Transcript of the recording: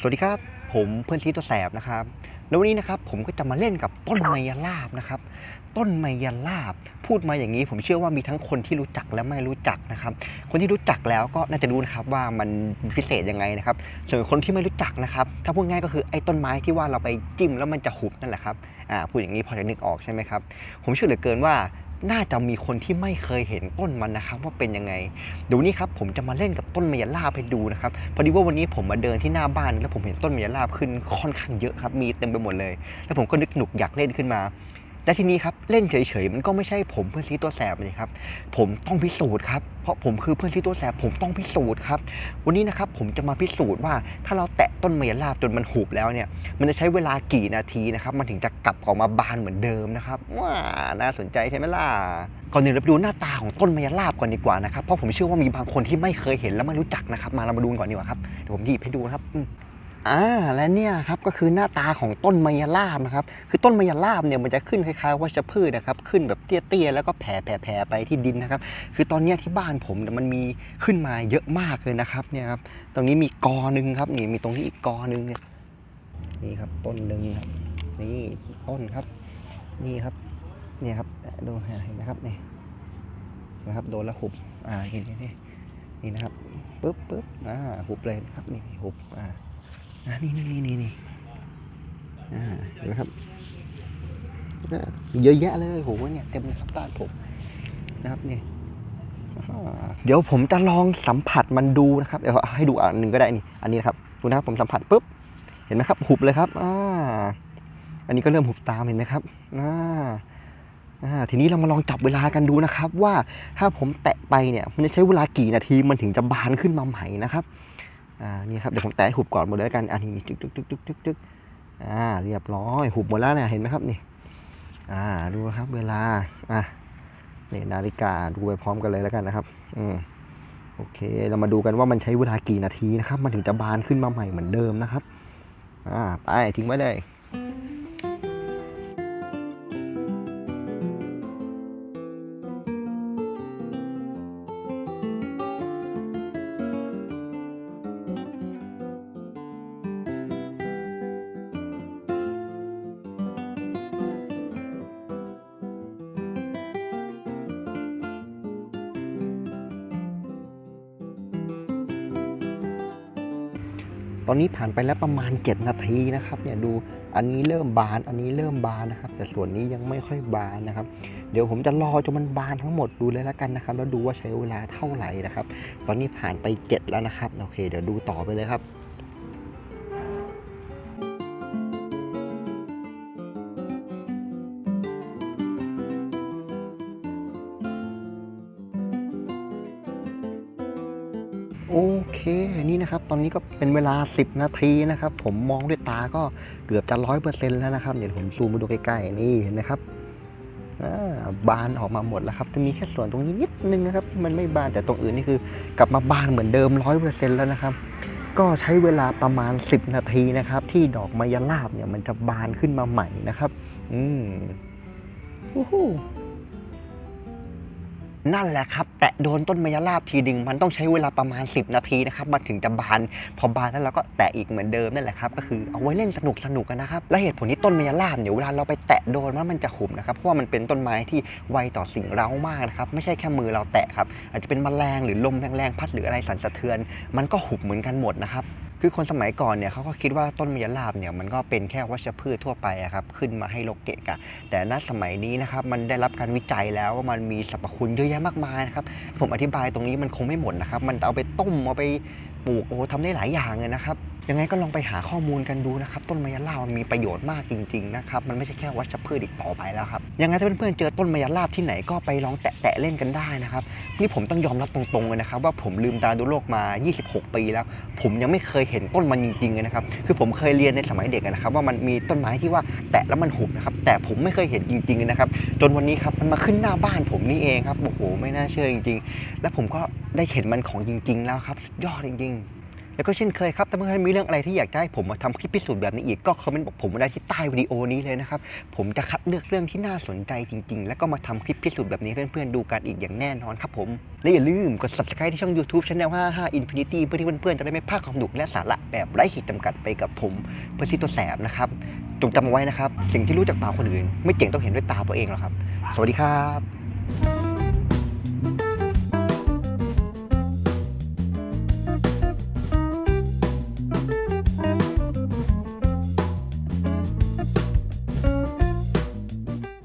สวัสดีครับ ผมเพื่อนซีตัวแสบนะครับ แล้ววันนี้นะครับผมก็จะมาเล่นกับต้นไมยลาบนะครับ ต้นไมยลาบ พูดมาอย่างนี้ ผมเชื่อว่ามีทั้งคนที่รู้จักและไม่รู้จักนะครับ คนที่รู้จักแล้วก็น่าจะรู้นะครับว่ามันพิเศษยังไงนะครับ ส่วนคนที่ไม่รู้จักนะครับ ถ้าพูดง่ายก็คือไอ้ต้นไม้ที่ว่าเราไปจิ้มแล้วมันจะหุบนั่นแหละครับ อ่าพูดอย่างนี้พอจะนึกออกใช่ไหมครับ ผมเชื่อเหลือเกินว่า น่าจะมีคนที่ไม่เคยเห็นต้นมันนะครับ ว่าเป็นยังไงเดี๋ยวนี้ครับผมจะมาเล่นกับต้นมายราบให้ดูนะครับพอดีว่าวันนี้ผมมาเดินที่หน้าบ้าน แล้วผมเห็นต้นมายราบขึ้นค่อนข้างเยอะครับมีเต็มไปหมดเลย แล้วผมก็นึกหนุกอยากเล่นขึ้นมา แต่ทีนี้ครับเล่นเฉยๆมันก็ไม่ใช่ผมเพื่อนซีตัวแสบเลยครับ ผมต้องพิสูจน์ครับเพราะผมคือเพื่อนซีตัวแสบผมต้องพิสูจน์ครับวันนี้นะครับผมจะมาพิสูจน์ว่าถ้าเราแตะต้นมะยราบจนมันหุบแล้วเนี่ยมันจะใช้เวลากี่นาทีนะครับมันถึงจะกลับออกมาบานเหมือนเดิมนะครับว้าน่าสนใจใช่ไหมล่ะก่อนอื่นเราไปดูหน้าตาของต้นมะยราบก่อนดีกว่านะครับเพราะผมเชื่อว่ามีบางคนที่ไม่เคยเห็นและไม่รู้จักนะครับ มาเรามาดูก่อนดีกว่าครับเดี๋ยวผมหยิบให้ดูนะครับ อ่าและเนี่ยครับก็คือหน้าตาของต้นมะยราบนะครับคือต้นมะยราบเนี่ยมันจะขึ้นคล้ายๆวัชพืชนะครับขึ้นแบบเตี้ยๆแล้วก็แผ่แผ่แผ่ไปที่ดินนะครับ คือตอนนี้ที่บ้านผมเนี่ยมันมีขึ้นมาเยอะมากเลยนะครับเนี่ยครับตรงนี้มีกอหนึ่งครับนี่มีตรงนี้อีกกอหนึ่งเนี่ยนี่ครับต้นหนึ่งครับนี่ต้นครับ นี่ครับเนี่ยครับดูเห็นไหมครับนี่นะครับโดนล้วหุบอ่านี่นี่นี่นี่นะครับปึ๊บปึ๊บอ่าหุบเลยนะครับนี่หุบอ่า นี่นี่นี่นี่นี่อ่าเห็นไหมครับเยอะแยะเลยโหเนี่ยเต็มเลยครับบ้านผมนะครับนี่เดี๋ยวผมจะลองสัมผัสมันดูนะครับเดี๋ยวให้ดูอันหนึ่งก็ได้นี่ อันนี้นะครับดูนะครับผมสัมผัสปุ๊บเห็นไหมครับหุบเลยครับอ่าอันนี้ก็เริ่มหุบตามเห็นไหมครับอ่าอ่าทีนี้เรามาลองจับเวลากันดูนะครับ ว่าถ้าผมแตะไปเนี่ย มันจะใช้เวลากี่นาทีมันถึงจะบานขึ้นมาใหม่นะครับ อ่านี่ครับเดี๋ยวผมแตะหุบก่อนหมดเลยแล้วกันอันนี้นี่จึ๊กจึ๊กจึ๊กจึ๊กจึ๊กจึ๊กอ่าเรียบร้อยหุบหมดแล้วเนี่ยเห็นไหมครับนี่อ่าดูนะครับเวลาอะนี่ยนาฬิกาดูไปพร้อมกันเลยแล้วกันนะครับอืมโอเค เรามาดูกันว่ามันใช้เวลากี่นาทีนะครับ มันถึงจะบานขึ้นมาใหม่เหมือนเดิมนะครับ อ่า ไปทิ้งไว้เลย ตอนนี้ผ่านไปแล้วประมาณ 7 นาทีนะครับเนี่ยดูอันนี้เริ่มบานอันนี้เริ่มบานนะครับ แต่ส่วนนี้ยังไม่ค่อยบานนะครับ เดี๋ยวผมจะรอจนมันบานทั้งหมดดูเลยแล้วกันนะครับ แล้วดูว่าใช้เวลาเท่าไหร่นะครับ ตอนนี้ผ่านไป 7 แล้วนะครับโอเค เดี๋ยวดูต่อไปเลยครับ โอเคนี่นะครับ ตอนนี้ก็เป็นเวลา 10 นาทีนะครับ ผมมองด้วยตาก็เกือบจะร้อยเปอร์เซ็นต์แล้วนะครับ เดี๋ยวผมซูมมาดูใกล้ๆนี่เห็นไหมครับบานออกมาหมดแล้วครับ จะมีแค่ส่วนตรงนี้นิดนึงนะครับที่มันไม่บานแต่ตรงอื่นนี่คือกลับมาบานเหมือนเดิมร้อยเปอร์เซ็นต์แล้วนะครับ ก็ใช้เวลาประมาณ 10 นาทีนะครับ ที่ดอกมะยราบเนี่ยมันจะบานขึ้นมาใหม่นะครับ อืมวู้ฮู้ นั่นแหละครับ แตะโดนต้นมะยราบทีดึงมันต้องใช้เวลาประมาณ 10 นาทีนะครับมันถึงจะบาน พอบานแล้วเราก็แตะอีกเหมือนเดิมนั่นแหละครับก็คือเอาไว้เล่นสนุกสนุกกันนะครับและเหตุผลที่ต้นมะยราบเนี่ยเวลาเราไปแตะโดนมันมันจะขุมนะครับเพราะว่ามันเป็นต้นไม้ที่ไวต่อสิ่งเร้ามากนะครับไม่ใช่แค่มือเราแตะครับอาจจะเป็นแมลงหรือลมแรงๆพัดหรืออะไรสั่นสะเทือน มันก็หุบเหมือนกันหมดนะครับ คือคนสมัยก่อนเนี่ยเขาก็คิดว่าต้นมะยลาบเนี่ยมันก็เป็นแค่วัชพืชทั่วไปอะครับขึ้นมาให้โลกเกะกะ แต่ณสมัยนี้นะครับมันได้รับการวิจัยแล้วว่ามันมีสรรพคุณเยอะแยะมากมายนะครับผมอธิบายตรงนี้มันคงไม่หมดนะครับ มันเอาไปต้มเอาไปปลูกโอ้ทำได้หลายอย่างเลยนะครับ ยังไงก็ลองไปหาข้อมูลกันดูนะครับ ต้นมะยราบมันมีประโยชน์มากจริงๆนะครับ มันไม่ใช่แค่วัชพืชอีกต่อไปแล้วครับ ยังไงถ้าเพื่อนๆเจอต้นมะยราบที่ไหนก็ไปลองแตะๆเล่นกันได้นะครับ นี่ผมต้องยอมรับตรงๆเลยนะครับว่าผมลืมตาดูโลกมา 26 ปีแล้ว ผมยังไม่เคยเห็นต้นมันจริงๆเลยนะครับ คือผมเคยเรียนในสมัยเด็กนะครับว่ามันมีต้นไม้ที่ว่าแตะแล้วมันหุบนะครับ แต่ผมไม่เคยเห็นจริงๆเลยนะครับ จนวันนี้ครับมันมาขึ้นหน้าบ้านผมนี่เองครับ โอ้โห ไม่น่าเชื่อจริง ๆ แล้วผมก็ได้เห็นมันของจริง ๆ แล้วครับ ยอดจริง ๆ แล้วก็เช่นเคยครับ ถ้าเพื่อนๆมีเรื่องอะไรที่อยากจะให้ผมมาทำคลิปพิสูจน์แบบนี้อีก ก็คอมเมนต์บอกผมมาได้ที่ใต้วิดีโอนี้เลยนะครับ ผมจะคัดเลือกเรื่องที่น่าสนใจจริง ๆ แล้วก็มาทำคลิปพิสูจน์แบบนี้เพื่อนๆดูกันอีกอย่างแน่นอนครับผม และอย่าลืมกด subscribe ที่ช่อง YouTube Channel 55 Infinity เพื่อที่เพื่อนๆจะได้ไม่พลาดความสนุกและสาระแบบไร้ขีดจำกัดไปกับผมเพื่อที่ตัวแสบนะครับจงจำเอาไว้นะครับ สิ่งที่รู้จากปากคนอื่น ไม่เจ๋งต้องเห็นด้วยตาตัวเองหรอกครับ สวัสดีครับ